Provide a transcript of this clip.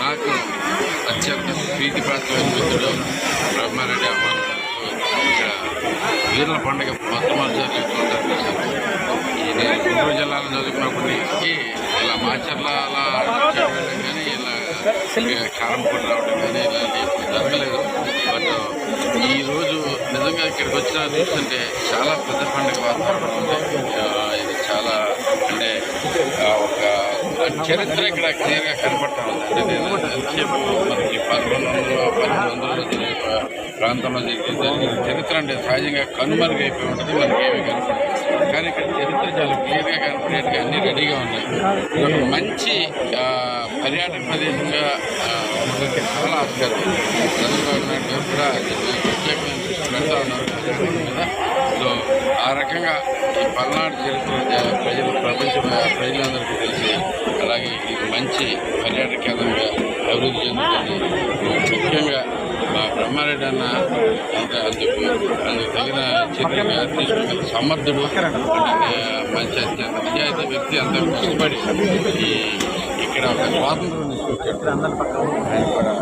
నాకు అత్యంత ప్రీతిపాత్రమైన మిత్రుడు బ్రహ్మారెడ్డి అమ్మాన్ ఇక్కడ వీరుల పండుగ మొట్టమొదటిసారి నేను గుంటూరు జిల్లాలో చదువుకున్నప్పటి నుంచి ఇలా మాచర్ల అలా చేయడం కానీ ఇలా కారంపూడి రావడం కానీ ఎప్పుడు జరగలేదు. బట్ ఈ రోజు నిజంగా ఇక్కడికి వచ్చిన చూస్తుంటే చాలా పెద్ద పండుగ వాతావరణం. ఉంది ఒక చరిత్ర ఇక్కడ క్లియర్గా కనపడతా ఉంది. నేను ఎంతసేపు మనకి పదకొండు వందలు పన్నెండు ప్రాంతంలో జరిగింది చరిత్ర అంటే సహజంగా కనుమరుగైపోయి ఉంటుంది మనకి ఏమీ కనపడదు. కానీ ఇక్కడ చరిత్ర చాలా క్లియర్గా కనపడేట్టుగా అన్ని రెడీగా ఉన్నాయి. ఒక మంచి పర్యాటక ప్రదేశంగా మనకి చాలా ఆస్కారం. చంద్రబాబు నాయుడు గారు కూడా ప్రత్యేకమైన దృష్టి పెడతా ఉన్నారు. పర్యాటకం మీద సో ఆ రకంగా ఈ పల్నాడు చరిత్ర ప్రజలు ప్రపంచ ప్రజలందరికీ తెలిసి అలాగే ఇది మంచి పర్యాటక కేంద్రంగా అభివృద్ధి చెందుతుంది. ముఖ్యంగా మా బ్రహ్మారెడ్డి అన్న అంత అందుకు అందుకు తగిన చర్యగా తీసుకున్న సమర్థుడు మంచి అత్యంత నిజాయితీ వ్యక్తి అంత కష్టపడి ఈ ఇక్కడ ఒక స్వాతంత్రం తీసుకొచ్చాడు. ఆయన కూడా